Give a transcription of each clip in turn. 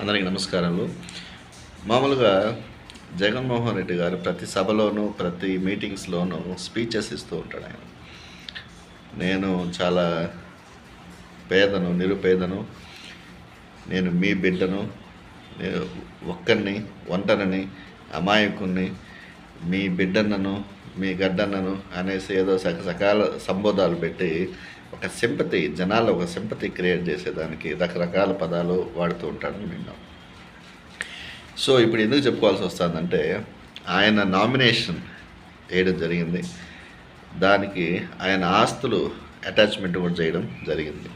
అందరికీ నమస్కారాలు మామూలుగా జగన్మోహన్ రెడ్డి గారు ప్రతి సభలోనూ ప్రతి మీటింగ్స్లోనూ స్పీచెస్ ఇస్తూ ఉంటాడు ఆయన. నేను చాలా పేదను నిరుపేదను. నేను మీ బిడ్డను. నేను ఒక్కరిని ఒంటరిని అమాయకుణ్ణి మీ బిడ్డన్నను మీ గడ్డన్నను అనేసి ఏదో సకసకాల సంబోధాలు పెట్టి ఒక సింపతి జనాల్లో ఒక సింపతి క్రియేట్ చేసేదానికి రకరకాల పదాలు వాడుతూ ఉంటాడని విన్నాం. సో ఇప్పుడు ఎందుకు చెప్పుకోవాల్సి వస్తుందంటే ఆయన నామినేషన్ వేయడం జరిగింది. దానికి ఆయన ఆస్తులు అటాచ్మెంట్ కూడా చేయడం జరిగింది.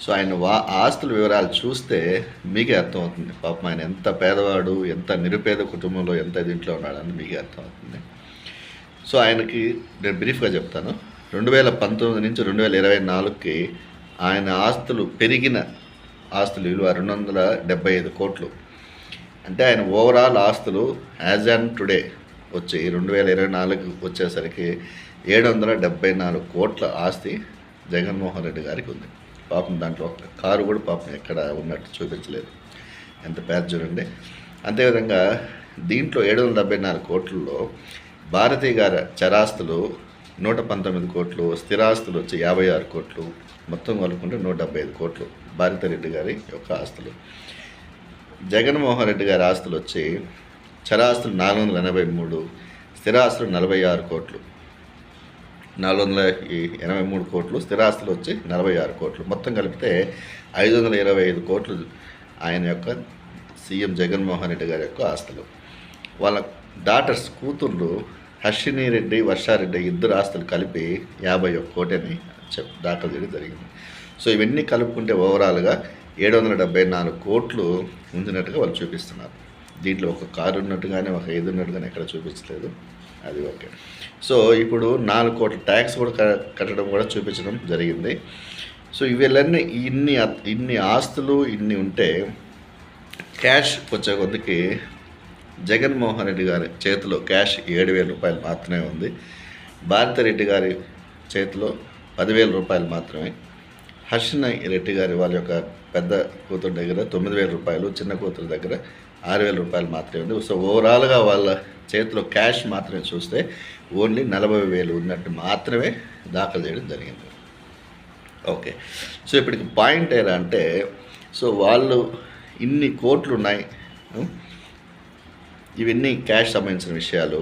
సో ఆయన వా ఆస్తుల వివరాలు చూస్తే మీకే అర్థమవుతుంది. పాపం ఆయన ఎంత పేదవాడు ఎంత నిరుపేద కుటుంబంలో ఎంత దీంట్లో ఉన్నాడని మీకే అర్థమవుతుంది. సో ఆయనకి నేను బ్రీఫ్గా చెప్తాను. రెండు వేల పంతొమ్మిది నుంచి రెండు వేల ఇరవై నాలుగుకి ఆయన ఆస్తులు పెరిగిన ఆస్తులు విలువ రెండు వందల డెబ్బై ఐదు కోట్లు. అంటే ఆయన ఓవరాల్ ఆస్తులు యాజ్ అండ్ టుడే వచ్చి రెండు వేల ఇరవై నాలుగు వచ్చేసరికి ఏడు వందల డెబ్బై నాలుగు కోట్ల ఆస్తి జగన్మోహన్ రెడ్డి గారికి ఉంది. పాపం దాంట్లో ఒక కారు కూడా పాపం ఎక్కడ ఉన్నట్టు చూపించలేదు. ఎంత పేద చూడండి. అంతేవిధంగా దీంట్లో ఏడు వందల డెబ్బై నాలుగు కోట్లలో భారతీయ గారి చరాస్తులు నూట పంతొమ్మిది కోట్లు స్థిరాస్తులు వచ్చి యాభై ఆరు కోట్లు మొత్తం కలుపుకుంటే నూట డెబ్బై ఐదు కోట్లు భారతిరెడ్డి గారి యొక్క ఆస్తులు. జగన్మోహన్ రెడ్డి గారి ఆస్తులు వచ్చి చరాస్తులు నాలుగు వందల ఎనభై మూడు స్థిరాస్తులు నలభై ఆరు కోట్లు. నాలుగు వందల ఈ- ఎనభై మూడు కోట్లు స్థిరాస్తులు వచ్చి నలభై ఆరు కోట్లు. మొత్తం కలిపితే ఐదు వందల ఇరవై ఐదు కోట్లు ఆయన యొక్క సీఎం జగన్మోహన్ రెడ్డి గారి యొక్క ఆస్తులు. వాళ్ళ డాటర్స్ కూతుళ్ళు హర్షిని రెడ్డి వర్షారెడ్డి ఇద్దరు ఆస్తులు కలిపి యాభై ఒక్క కోటిని చెప్ దాఖలు చేయడం జరిగింది. సో ఇవన్నీ కలుపుకుంటే ఓవరాల్గా ఏడు వందల డెబ్బై నాలుగు కోట్లు ఉంచినట్టుగా వాళ్ళు చూపిస్తున్నారు. దీంట్లో ఒక కారు ఉన్నట్టుగానే ఒక ఐదు ఉన్నట్టుగానే ఎక్కడ చూపించలేదు. అది ఓకే. సో ఇప్పుడు నాలుగు కోట్ల ట్యాక్స్ కూడా క- కట్టడం కూడా చూపించడం జరిగింది. సో ఇవన్నీ ఇన్ని ఇన్ని ఆస్తులు ఇన్ని ఉంటే క్యాష్ వచ్చే కొద్దికి జగన్మోహన్ రెడ్డి గారి చేతిలో క్యాష్ ఏడు వేల రూపాయలు మాత్రమే ఉంది. భారతిరెడ్డి గారి చేతిలో పదివేల రూపాయలు మాత్రమే. హర్షణ రెడ్డి గారి వాళ్ళ యొక్క పెద్ద కూతురు దగ్గర తొమ్మిది వేల రూపాయలు చిన్న కూతురు దగ్గర ఆరు వేల రూపాయలు మాత్రమే ఉంది. సో ఓవరాల్గా వాళ్ళ చేతిలో క్యాష్ మాత్రమే చూస్తే ఓన్లీ నలభై వేలు ఉన్నట్టు మాత్రమే దాఖలు చేయడం జరిగింది. ఓకే. సో ఇప్పటికి పాయింట్ ఎలా అంటే సో వాళ్ళు ఇన్ని కోట్లు ఉన్నాయి. ఇవన్నీ క్యాష్ సంబంధించిన విషయాలు.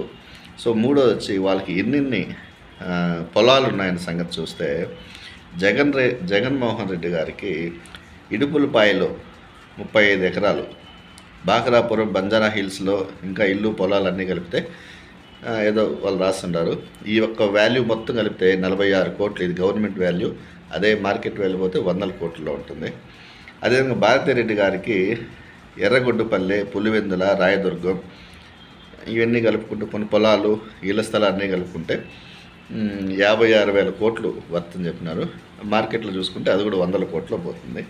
సో మూడోది వచ్చి వాళ్ళకి ఎన్నెన్ని పొలాలు ఉన్నాయన్న సంగతి చూస్తే జగన్ రే జగన్మోహన్ రెడ్డి గారికి ఇడుపులపాయలో ముప్పై ఐదు ఎకరాలు. బాకరాపురం బంజారా హిల్స్లో ఇంకా ఇల్లు పొలాలన్నీ కలిపితే ఏదో వాళ్ళు రాస్తుంటారు. ఈ యొక్క వాల్యూ మొత్తం కలిపితే నలభై ఆరు కోట్లు. ఇది గవర్నమెంట్ వాల్యూ. అదే మార్కెట్ వాల్యూ పోతే వందల కోట్లలో ఉంటుంది. అదేవిధంగా భారతిరెడ్డి గారికి ఎర్రగొడ్డుపల్లె పులివెందుల రాయదుర్గం ఇవన్నీ కలుపుకుంటూ కొన్ని పొలాలు ఇళ్ళ స్థలాన్ని కలుపుకుంటే యాభై ఆరు వేల కోట్లు వర్తని చెప్పినారు. మార్కెట్లో చూసుకుంటే అది కూడా వందల కోట్లో పోతుంది.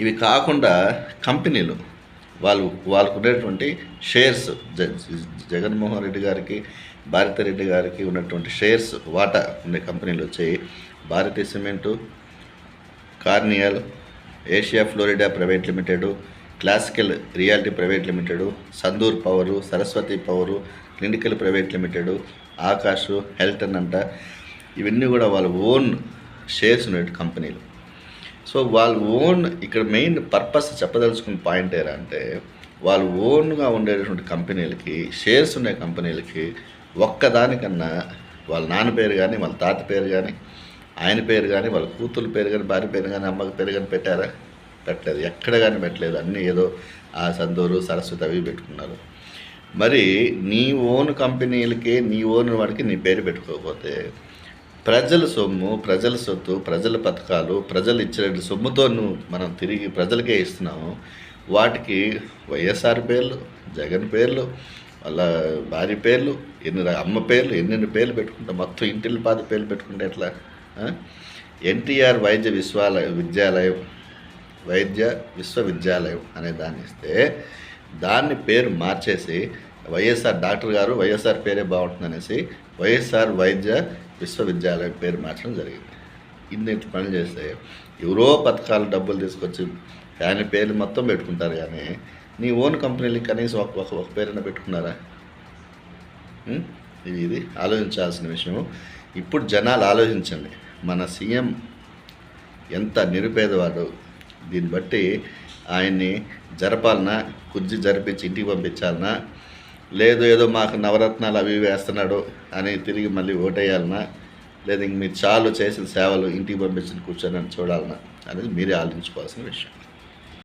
ఇవి కాకుండా కంపెనీలు వాళ్ళు వాళ్ళకు ఉండేటువంటి షేర్స్ జ జగన్మోహన్ రెడ్డి గారికి భారతిరెడ్డి గారికి ఉన్నటువంటి షేర్స్ వాటా ఉండే కంపెనీలు వచ్చాయి. Bharatiya cement corneal Asia Florida private limited classical reality private limited Sandur power Saraswati power clinical private limited Akash Hilton అంట ఇవన్నీ కూడా వాళ్ళ ఓన్ షేర్స్ ఉన్న కంపెనీలు సో వాళ్ళ ఓన్ ఇక్కడ మెయిన్ పర్పస్ చెప్పదలుచుకున్న పాయింట్ ఏరా అంటే వాళ్ళు ఓన్గా ఉండేటటువంటి కంపెనీలకి షేర్స్ ఉండే కంపెనీలకి ఒక్కదానికన్నా వాళ్ళ నాన్న పేరు కానీ వాళ్ళ తాత పేరు కానీ ఆయన పేరు కానీ వాళ్ళ కూతురు పేరు కానీ భార్య పేరు కానీ అమ్మకి పేరు కానీ పెట్టారా? పెట్టలేదు. ఎక్కడ కానీ పెట్టలేదు. అన్నీ ఏదో ఆ సందూరు సరస్వతి అవి పెట్టుకున్నారు. మరి నీ ఓన్ కంపెనీలకి నీ ఓన్ వాడికి నీ పేరు పెట్టుకోకపోతే ప్రజల సొమ్ము ప్రజల సొత్తు ప్రజల పథకాలు ప్రజలు ఇచ్చిన సొమ్ముతో నువ్వు మనం తిరిగి ప్రజలకే ఇస్తున్నాము. వాటికి వైఎస్ఆర్ పేర్లు జగన్ పేర్లు వాళ్ళ భార్య పేర్లు ఎన్ని అమ్మ పేర్లు ఎన్నెన్ని పేర్లు పెట్టుకుంటా? మొత్తం ఇంటిల్లి పాద పేర్లు పెట్టుకుంటే ఎట్లా? ఎన్టీఆర్ వైద్య విశ్వాలయ విద్యాలయం వైద్య విశ్వవిద్యాలయం అనే దాన్ని ఇస్తే దాన్ని పేరు మార్చేసి వైఎస్ఆర్ డాక్టర్ గారు వైఎస్ఆర్ పేరే బాగుంటుంది అనేసి వైఎస్ఆర్ వైద్య విశ్వవిద్యాలయం పేరు మార్చడం జరిగింది. ఇన్ని పనులు చేస్తే ఎవరో పథకాలు డబ్బులు తీసుకొచ్చి దాని పేర్లు మొత్తం పెట్టుకుంటారు కానీ నీ ఓన్ కంపెనీలకి కనీసం ఒక ఒక ఒక పేరైనా పెట్టుకున్నారా? ఇది ఆలోచించాల్సిన విషయం. ఇప్పుడు జనాలు ఆలోచించండి. మన సీఎం ఎంత నిరుపేదవాడు దీన్ని బట్టి ఆయన్ని జరపాలనా కుర్జీ జరిపించి ఇంటికి పంపించాలనా లేదు ఏదో మాకు నవరత్నాలు అవి ఇవి వేస్తున్నాడు అని తిరిగి మళ్ళీ ఓటేయాలనా లేదా ఇంక మీరు చాలు చేసిన సేవలు ఇంటికి పంపించిన కూర్చొని చూడాలన్నా అనేది మీరే ఆలోచించుకోవాల్సిన విషయం.